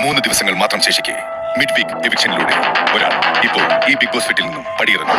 മൂന്ന് ദിവസങ്ങൾ മാത്രം ശേഷിക്കെ. മിഡ് വീക്ക് എവിക്ഷനിലൂടെ ഒരാൾ ഇപ്പോൾ ബിഗ് ബോസ് വീട്ടിൽ നിന്നും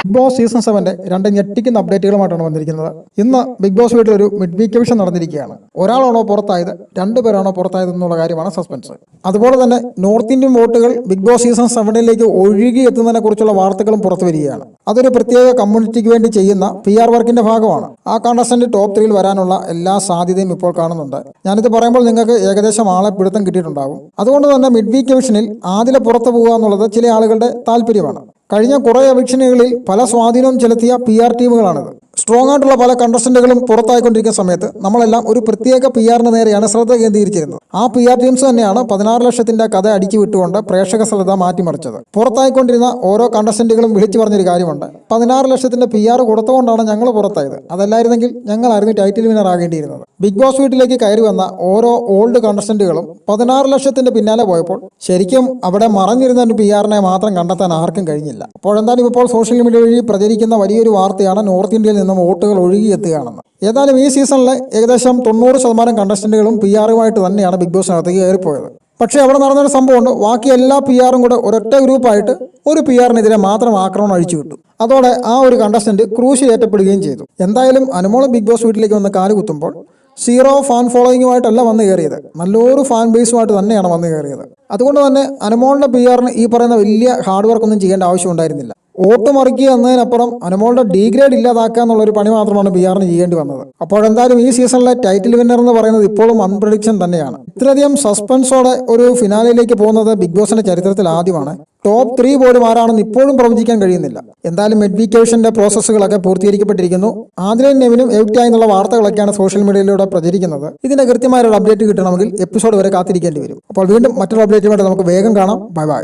ബിഗ് ബോസ് സീസൺ സെവന്റെ രണ്ട് ഞെട്ടിക്കുന്ന അപ്ഡേറ്റുകളുമായിട്ടാണ് വന്നിരിക്കുന്നത്. ഇന്ന് ബിഗ് ബോസ് വീട്ടിൽ ഒരു മിഡ് വീക്ക് എവിഷൻ നടന്നിരിക്കുകയാണ്. ഒരാളാണോ പുറത്തായത് രണ്ടുപേരാണോ പുറത്തായത് എന്നുള്ള കാര്യമാണ് സസ്പെൻസ് അതുപോലെ തന്നെ നോർത്ത് ഇന്ത്യൻ വോട്ടുകൾ ബിഗ് ബോസ് സീസൺ സെവനിലേക്ക് ഒഴുകി എത്തുന്നതിനെ കുറിച്ചുള്ള വാർത്തകളും പുറത്തു വരികയാണ്. അതൊരു പ്രത്യേക കമ്മ്യൂണിറ്റിക്ക് വേണ്ടി ചെയ്യുന്ന പി ആർ വർക്കിന്റെ ഭാഗമാണ്. ആ കണ്ടസ്റ്റന്റ് ടോപ്പ് ത്രീയിൽ വരാനുള്ള എല്ലാ സാധ്യതയും ഇപ്പോൾ കാണുന്നുണ്ട്. ഞാനിത് പറയുമ്പോൾ നിങ്ങൾക്ക് ഏകദേശം ആളെ പിടുത്തം കിട്ടിയിട്ടുണ്ടാകും അതുകൊണ്ട് തന്നെ മിഡ് വീക്ക് എവിഷനിൽ ആദ്യം പുറത്തു പോകുക എന്നുള്ളത് ചില ആളുകളുടെ താല്പര്യമാണ്. കഴിഞ്ഞ കുറേ അപേക്ഷണകളിൽ പല സ്വാധീനം ചെലുത്തിയ പി ആർ ടീമുകളാണിത്. സ്ട്രോങ് ആയിട്ടുള്ള പല കണ്ടസ്റ്റന്റുകളും പുറത്തായിക്കൊണ്ടിരിക്കുന്ന സമയത്ത് നമ്മളെല്ലാം ഒരു പ്രത്യേക പി ആറിന് നേരെയാണ് ശ്രദ്ധ കേന്ദ്രീകരിച്ചിരുന്നത്. ആ പി ആർ ടീംസ് തന്നെയാണ് പതിനാറ് ലക്ഷത്തിന്റെ കഥ അടിച്ചു വിട്ടുകൊണ്ട് പ്രേക്ഷക ശ്രദ്ധ മാറ്റിമറിച്ചത്. പുറത്തായിക്കൊണ്ടിരുന്ന ഓരോ കണ്ടസ്റ്റന്റുകളും വിളിച്ചു പറഞ്ഞൊരു കാര്യമുണ്ട്. പതിനാറ് ലക്ഷത്തിന്റെ പി ആർ കൊടുത്തുകൊണ്ടാണ് ഞങ്ങൾ പുറത്തായത്. അതല്ലായിരുന്നെങ്കിൽ ഞങ്ങളായിരുന്നു ടൈറ്റിൽ വിനർ ആകേണ്ടിയിരുന്നത്. ബിഗ് ബോസ് വീട്ടിലേക്ക് കയറി വന്ന ഓരോ ഓൾഡ് കണ്ടസ്റ്റന്റുകളും പതിനാറ് ലക്ഷത്തിന്റെ പിന്നാലെ പോയപ്പോൾ ശരിക്കും അവിടെ മറഞ്ഞിരുന്ന ഒരു പി ആറിനെ മാത്രം കണ്ടെത്താൻ ആർക്കും കഴിഞ്ഞില്ല. അപ്പോഴെന്തായാലും ഇപ്പോൾ സോഷ്യൽ മീഡിയ വഴി പ്രചരിക്കുന്ന വലിയൊരു വാർത്തയാണ് നോർത്ത് ഇന്ത്യയിൽ നിന്നും വോട്ടുകൾ ഒഴുകിയെത്തുകയാണെന്ന്. ഏതായാലും ഈ സീസണിലെ ഏകദേശം തൊണ്ണൂറ് ശതമാനം കണ്ടസ്റ്റന്റുകളും പി ആറുമായിട്ട് തന്നെയാണ് ബിഗ് ബോസിനകത്തേക്ക് കയറിപ്പോയത്. പക്ഷേ അവിടെ നടന്നൊരു സംഭവമുണ്ട്. ബാക്കി എല്ലാ പി ആറും കൂടെ ഒരൊറ്റ ഗ്രൂപ്പായിട്ട് ഒരു പി ആറിനെതിരെ മാത്രം ആക്രമണം അഴിച്ചു വിട്ടു. അതോടെ ആ ഒരു കണ്ടസ്റ്റന്റ് ക്രൂശി ഏറ്റപ്പെടുകയും ചെയ്തു. എന്തായാലും അനുമോൾ ബിഗ് ബോസ് വീട്ടിലേക്ക് വന്ന് കാലുകുത്തുമ്പോൾ സീറോ ഫാൻ ഫോളോയിങ്ങുമായിട്ടല്ല വന്നു കയറിയത്. നല്ലൊരു ഫാൻ ബേസുമായിട്ട് തന്നെയാണ് വന്നു കയറിയത്. അതുകൊണ്ട് തന്നെ അനുമോളിന്റെ പി ആറിന് ഈ പറയുന്ന വലിയ ഹാർഡ് വർക്ക് ഒന്നും ചെയ്യേണ്ട ആവശ്യം ഉണ്ടായിരുന്നില്ല വോട്ട് മറിക്കുക എന്നതിനപ്പുറം അനുമോളുടെ ഡിഗ്രേഡ് ഇല്ലാതാക്കുക എന്നുള്ള ഒരു പണി മാത്രമാണ് ബി ആറിന് ചെയ്യേണ്ടി വന്നത്. അപ്പോഴെന്തായാലും ഈ സീസണിലെ ടൈറ്റിൽ വിന്നർ എന്ന് പറയുന്നത് ഇപ്പോഴും അൺപ്രഡിക്ഷൻ തന്നെയാണ്. ഇത്രയധികം സസ്പെൻസോടെ ഒരു ഫിനാലയിലേക്ക് പോകുന്നത് ബിഗ് ബോസിന്റെ ചരിത്രത്തിൽ ആദ്യമാണ്. ടോപ്പ് ത്രീ പോലും ആരാണെന്ന് ഇപ്പോഴും പ്രവചിക്കാൻ കഴിയുന്നില്ല. എന്തായാലും മെഡ്വിക്കേഷന്റെ പ്രോസസ്സുകളൊക്കെ പൂർത്തീകരിക്കപ്പെട്ടിരിക്കുന്നു. ആദ്യം നെവിനും എവിറ്റായി എന്നുള്ള വാർത്തകളൊക്കെയാണ് സോഷ്യൽ മീഡിയയിലൂടെ പ്രചരിക്കുന്നത്. ഇതിന്റെ കൃത്യമായ ഒരു അപ്ഡേറ്റ് കിട്ടണമെങ്കിൽ എപ്പിസോഡ് വരെ കാത്തിരിക്കേണ്ടി വരും. അപ്പോൾ വീണ്ടും മറ്റൊരു അപ്ഡേറ്റുമായിട്ട് നമുക്ക് വേഗം കാണാം. Bye bye